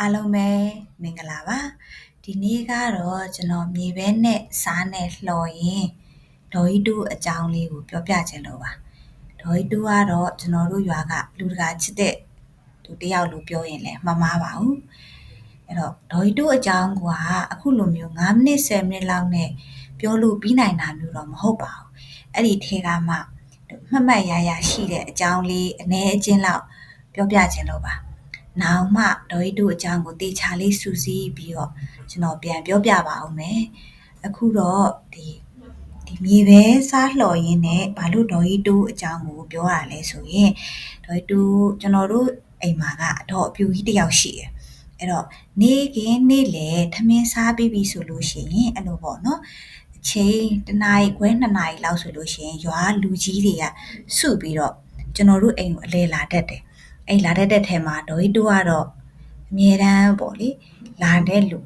အားလုံးပဲမင်္ဂလာပါဒီနေ့ကတော့ကျွန်တော်မြေပဲနဲ့စားနဲ့လှော်ရင်ဒေါ်ကြီးတူအကြောင်းလေးကိုပြောပြချင်လို့ပါဒေါ်ကြီးတူကတော့ကျွန်တော်တို့ရွာကလူတကာချစ်တဲ့သူတယောက်လို့ပြောရင်လည်းမမှားပါဘူးအဲ့တော့ဒေါ်ကြီးတူအကြောင်းကအခုလိုမျိုး9မိနစ်10မိနစ်လောက်နဲ့ပြောလို့ပြီးနိုင်တာမျိုးတော့မဟုတ်ပါဘူးအဲ့ဒီထဲကမှမှတ်မှတ်ရရရှိတဲ့အကြောင်းလေးအ ਨੇ အချင်းလောက်ပြောပြချင်လို့ပါ နောင်မှဒေါ်ရီတို့အကြောင်းကိုတေချာလေးစူးစီးပြီးတော့ကျွန်တော်ပြန်ပြောပြပါအောင်မယ်အခုတော့ဒီဒီမြေပဲစားလှော်ရင်းနဲ့ဘာလို့ဒေါ်ရီတို့အကြောင်းကိုပြောရလဲဆိုရင်ဒေါ်ရီတို့ကျွန်တော်တို့အိမ်မှာကအတော့အပြူကြီးတစ်ယောက်ရှိတယ်အဲ့တော့နေကင်းနေ့လေထမင်းစားပြီးပြီဆိုလို့ရှိရင်အဲ့လိုပေါ့နော်အချိန်တနာရီခွဲ2နာရီလောက်ဆိုလို့ရှိရင်ရွာလူကြီးတွေကစုပြီးတော့ကျွန်တော်တို့အိမ်ကိုအလဲလာတတ်တယ် အဲ့လာတတ်တဲ့ထဲမှာဒေါ်ကြီးတို့ကတော့အမြဲတမ်းပေါ့လေလာတဲ့လူ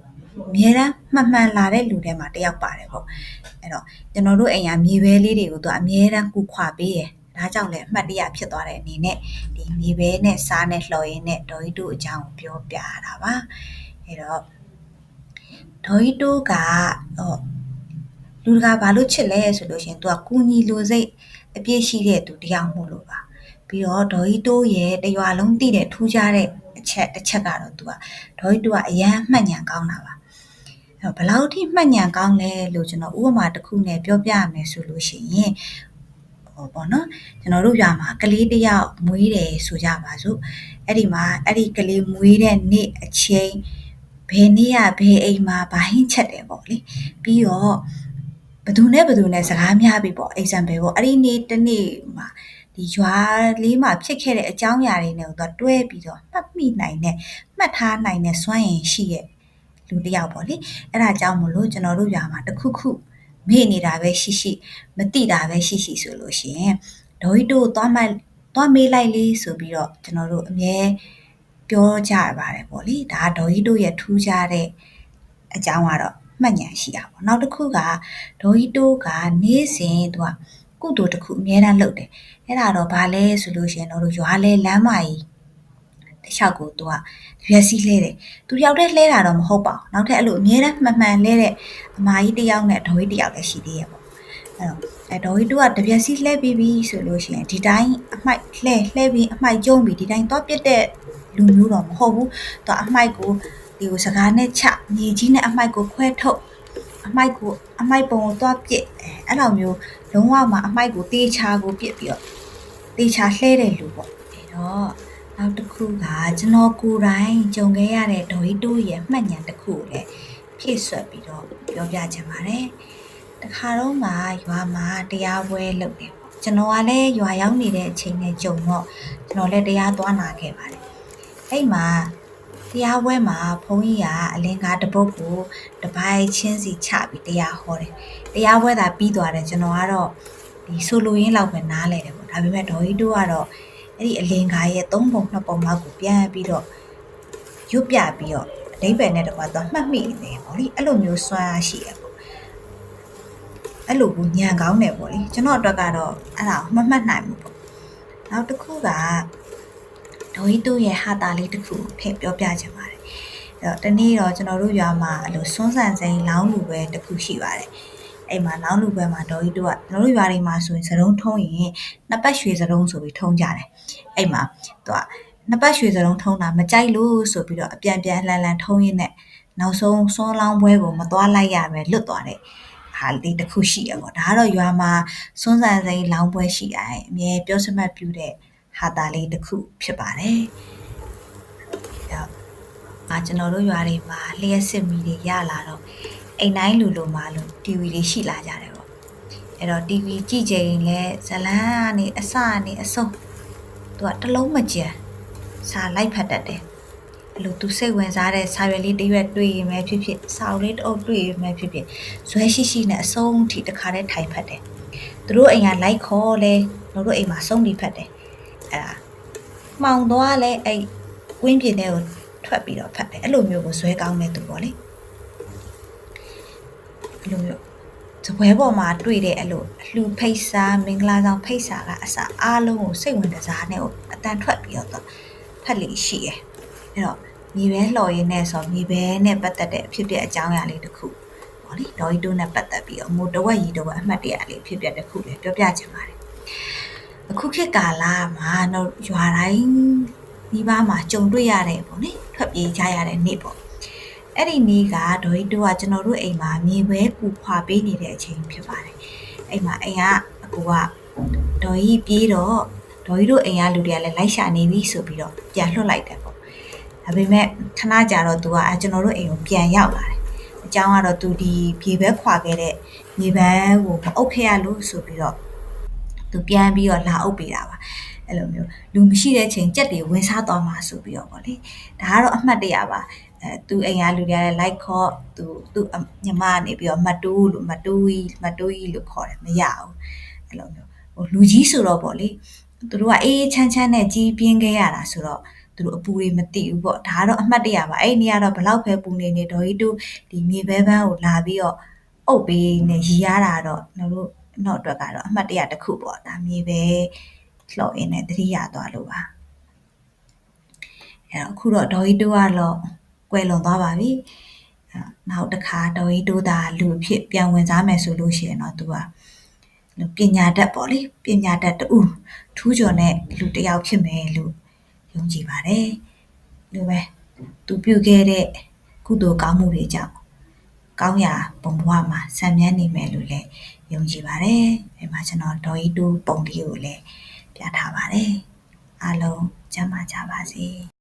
အမြဲတမ်းမှန်မှန်လာတဲ့လူထဲမှာတယောက်ပါတယ်ပေါ့အဲ့တော့ကျွန်တော်တို့အိမ်ကမြေပဲလေးတွေကိုသူအမြဲတမ်းကူခွာပေးတယ်ဒါကြောင့်လည်းအမှတ်တရဖြစ်သွားတဲ့အနေနဲ့ဒီမြေပဲနဲ့စားနဲ့လှော်ရင်းနဲ့ဒေါ်ကြီးတို့အကြောင်းကိုပြောပြရတာပါအဲ့တော့ဒေါ်ကြီးတို့ကဟောလူတကာဘာလို့ချစ်လဲဆိုလို့ရှင်သူကကူညီလိုစိတ်အပြည့်ရှိတဲ့သူတယောက်မို့လို့ပါ ပြီးတော့ဒေါ်ကြီးတိုးရဲ့တရွာလုံးတည်တဲ့ထူးခြားတဲ့အချက်တစ်ချက်ကတော့သူကဒေါ်ကြီးတိုးကအရန်မှတ်ဉဏ်ကောင်းတာပါအဲ့ဘယ်လောက်ထိမှတ်ဉဏ်ကောင်းလဲလို့ကျွန်တော်ဥပမာတစ်ခုနဲ့ပြောပြရမယ်ဆိုလို့ရှိရင်ဟောပေါ့နော်ကျွန်တော်တို့ရွာမှာကလေးတယောက်မွေးတယ်ဆိုကြပါစို့အဲ့ဒီမှာအဲ့ဒီကလေးမွေးတဲ့နေ့အချိန်ဘယ်နေ့ရဘယ်အိမ်မှာဘာဟင်းချက်တယ်ပေါ့လေပြီးတော့ဘသူနဲ့ဘသူနဲ့စကားများပြီပေါ့ example ပေါ့အဲ့ဒီနေ့တစ်နေ့မှာ ဒီရွာလေးမှာဖြစ်ခဲ့တဲ့အကြောင်းအရာတွေနဲ့တော့တွဲပြီးတော့မှတ်မိနိုင်တဲ့မှတ်ထားနိုင်တဲ့စွမ်းရည်ရှိရဲ့လူတစ်ယောက်ပေါ့လေအဲ့ဒါကြောင့်မလို့ကျွန်တော်တို့ရွာမှာတခုခုမေ့နေတာပဲရှိရှိမသိတာပဲရှိရှိဆိုလို့ရှိရင်ဒေါ်ကြီးတို့သွားမှသွားမေးလိုက်လေးဆိုပြီးတော့ကျွန်တော်တို့အမြဲပြောကြရပါတယ်ပေါ့လေဒါဒေါ်ကြီးတို့ရဲ့ထူးခြားတဲ့အကြောင်းကတော့မှတ်ဉာဏ်ရှိတာပေါ့နောက်တစ်ခုကဒေါ်ကြီးတို့ကနေ့စဉ်သူက ကုသိုလ်တစ်ခုအများအားလုပ်တယ်အဲ့ဒါတော့ဘာလဲဆိုလို့ရှိရင်တော့ရွာလဲလမ်းမကြီးတခြားကိုသူကရွက်စီးလဲတယ်သူရောက်တဲ့လဲတာတော့မဟုတ်ပါဘူးနောက်ထပ်အဲ့လိုအများအားမှန်မှန်လဲတဲ့အမကြီးတယောက်နဲ့ဒေါ်ကြီးတယောက်လည်းရှိသေးရဲ့ပေါ့အဲ့တော့အဲဒေါ်ကြီးတို့ကတပြက်စီလှဲပြီးပြီဆိုလို့ရှိရင်ဒီတိုင်းအမိုက်လှဲလှဲပြီးအမိုက်ကျုံးပြီးဒီတိုင်းတော့ပြစ်တဲ့လူမျိုးတော့မဟုတ်ဘူးသူအမိုက်ကိုဒီကိုစကားနဲ့ချမြေကြီးနဲ့အမိုက်ကိုခွဲထုတ် အမိုက်ကိုအမိုက်ပုံကိုသွားပြစ်အဲအဲ့လိုမျိုးလုံးဝမှအမိုက်ကိုတေးချာကိုပြစ်ပြီးတော့တေးချာလှဲတဲ့လူပေါ့အဲ့တော့နောက်တစ်ခုကကျွန်တော်ကိုယ်တိုင်ကြုံခဲ့ရတဲ့ဒေါ်ကြီးတိုးရဲ့မှတ်ဉာဏ်တစ်ခုကိုလည်းဖြည့်ဆွတ်ပြီးတော့ပြောပြချင်ပါတယ်တခါတော့မှရွာမှာတရားပွဲလုပ်တယ်ကျွန်တော်ကလည်းရွာရောက်နေတဲ့အချိန်နဲ့ကြုံတော့ကျွန်တော်လည်းတရားသွားနာခဲ့ပါတယ်အဲ့မှာ တရားပွဲမှာဘုန်းကြီးကအလင်းကားတပုတ်ကိုတပိုင်းချင်းစီချပြီးတရားဟောတယ်တရားပွဲသာပြီးသွားတယ်ကျွန်တော်ကတော့ဒီဆိုလိုရင်းလောက်ပဲနားလဲတယ်ပေါ့ဒါပေမဲ့ဒေါ်ကြီးတို့ကတော့အဲ့ဒီအလင်းကားရဲ့၃ပုံ၂ပုံလောက်ကိုပြန်ပြီးတော့ရွတ်ပြပြီးတော့အဓိပ္ပာယ်နဲ့တကွာတော့မှတ်မိနေတယ်ပေါ့လေအဲ့လိုမျိုးစွမ်းအားရှိရပေါ့အဲ့လိုကိုညံကောင်းတယ်ပေါ့လေကျွန်တော်အတွက်ကတော့အဲ့ဒါကိုမမှတ်နိုင်ဘူးပေါ့နောက်တစ်ခုက ဒေါ်ကြီးတို့ရဲ့ဟာတာလေးတစ်ခုထည့်ပြောပြချင်ပါတယ်အဲ့တော့တနေ့တော့ကျွန်တော်တို့ရွာမှာအဲ့လိုစွန်းဆန်စိန်လောင်းလူပဲတစ်ခုရှိပါတယ်အဲ့မှာလောင်းလူပွဲမှာဒေါ်ကြီးတို့ကကျွန်တော်တို့ရွာတွေမှာဆိုရင်စရုံးထုံးရင်နှစ်ပတ်ရွှေစရုံးဆိုပြီးထုံးကြတယ်အဲ့မှာသူကနှစ်ပတ်ရွှေစရုံးထုံးတာမကြိုက်လို့ဆိုပြီးတော့အပြန်ပြန်လှန်လှန်ထုံးရင်းနဲ့နောက်ဆုံးစွန်းလောင်းပွဲကိုမသွားလိုက်ရပဲလွတ်သွားတယ်ဟာလေးတစ်ခုရှိရပေါ့ဒါကတော့ရွာမှာစွန်းဆန်စိန်လောင်းပွဲရှိတယ်အမြဲပြောစမှတ်ပြုတဲ့ ဟာတာလေးတစ်ခုဖြစ်ပါတယ်အာကျွန်တော်တို့ရွာတွေမှာလျှက်စစ်မီတွေရလာတော့အိမ်တိုင်းလူလိုမှလို့ TV တွေရှိလာကြတယ်ပေါ့အဲ့တော့ TV ကြည့်ချိန်လဲဇလန်းကနေအစကနေအဆုံးသူကတလုံးမကြံစာလိုက်ဖတ်တတ်တယ်အဲ့လိုသူစိတ်ဝင်စားတဲ့စာရွက်လေးတစ်ရွက်တွေ့ရင်ပဲဖြစ်ဖြစ်စာအုပ်လေးတစ်အုပ်တွေ့ရင်ပဲဖြစ်ဖြစ်ဇွဲရှိရှိနဲ့အဆုံးထိတစ်ခါတည်းထိုင်ဖတ်တယ်သူတို့အိမ်ကလိုက်ခေါ်လဲတို့အိမ်မှာဆုံးပြီးဖတ်တယ် အဲ့ဒါမှောင်သွားလဲအဲ့ဝင်းပြင်းတဲ့ကိုထွက်ပြီးတော့ဖတ်တယ်အဲ့လိုမျိုးကိုဇွဲကောင်းတဲ့သူပေါ့လေအဲ့လိုမျိုးဇပွဲပေါ်မှာတွေ့တဲ့အဲ့လိုအလှဖိတ်စာမင်္ဂလာဆောင်ဖိတ်စာကအစအားလုံးကိုစိတ်ဝင်စားနဲ့အတန်ထွက်ပြီးတော့ဖတ်လိရှိရယ်အဲ့တော့မြေပဲလှော်ရင်းနဲ့ဆိုမြေပဲနဲ့ပတ်သက်တဲ့အဖြစ်အပျက်အကြောင်းအရာလေးတစ်ခုပေါ့လေဒေါ်ကြီးတို့နဲ့ပတ်သက်ပြီးတော့မို့တဝက်ရီတဝက်အမှတ်တရလေးဖြစ်ပျက်တစ်ခုလည်းပြောပြချင်ပါတယ် အခုခေတ်ကာလမှာတော့ရွာတိုင်းဒီပါမှာကြုံတွေ့ရတဲ့ပေါ့လေထွက်ပြေးကြရတဲ့နေ့ပေါ့အဲ့ဒီနေ့ကဒေါ်ကြီးတို့ကကျွန်တော်တို့အိမ်မှာမြေပဲပူခွာပေးနေတဲ့အချိန်ဖြစ်ပါတယ်အိမ်မှာအိမ်ကအကူကဒေါ်ကြီးပြေးတော့ဒေါ်ကြီးတို့အိမ်ကလူတွေကလည်းလိုက်ရှာနေပြီဆိုပြီးတော့ပြန်လွှတ်လိုက်တယ်ပေါ့ဒါပေမဲ့ခဏကြာတော့ तू ကအဲကျွန်တော်တို့အိမ်ကိုပြန်ရောက်လာတယ်။အကြောင်းကတော့ तू ဒီပြေဘဲခွာခဲ့တဲ့မြေပန်းကိုမအုပ်ခဲ့ရလို့ဆိုပြီးတော့ သူပြန်ပြီးတော့လာအုပ်ပေးတာပါအဲ့လိုမျိုးလူမရှိတဲ့ချိန်ကြက်တွေဝင်စားသွားမှာဆိုပြီးတော့ပေါ့လေဒါကတော့အမှတ်တရပါအဲသူအိမ်ကလူတွေကလည်း like ခေါ်သူသူညီမကနေပြီးတော့မတူးလို့မတူးကြီးမတူးကြီးလို့ခေါ်တယ်မရဘူးအဲ့လိုမျိုးဟိုလူကြီးဆိုတော့ပေါ့လေသူတို့ကအေးအေးချမ်းချမ်းနဲ့ကြီးပြင်းခဲ့ရတာဆိုတော့သူတို့အပူတွေမတိဘူးပေါ့ဒါကတော့အမှတ်တရပါအဲ့နေရာတော့ဘလောက်ပဲပူနေနေဒေါ်ကြီးတို့ဒီမြေဘဲပန်းကိုလာပြီးတော့အုပ်ပေးနေရီရတာတော့တို့ ကျွန်တော်တို့တော့အတွက်ကတော့အမှတ်တရတစ်ခုပေါ့ဒါမြေပဲလှော်ရင်းနဲ့တတိယသွားလို့ပါအဲ့တော့အခုတော့ဒေါ်ကြီးတို့ကတော့ကွယ်လွန်သွားပါပြီအဲ့တော့နောက်တစ်ခါဒေါ်ကြီးတို့သာလူအဖြစ်ပြန်ဝင်စားမယ်ဆိုလို့ရှိရင်တော့သူကပညာတတ်ပေါ့လေပညာတတ်တူထူးချွန်တဲ့လူတစ်ယောက်ဖြစ်မယ်လို့ယုံကြည်ပါတယ်။ဒီပဲသူပြုခဲ့တဲ့ကုသိုလ်ကောင်းမှုတွေကြောင့်ကောင်းရာပုံဘဝမှာဆံမြန်းနေမယ်လို့လည်း ယုံကြည်ပါတယ်။ဒီမှာကျွန်တော်ဒေါ်ဤတူပုံလေးကိုလည်းပြထားပါတယ်။အားလုံးကျမ်းမာကြပါစေ။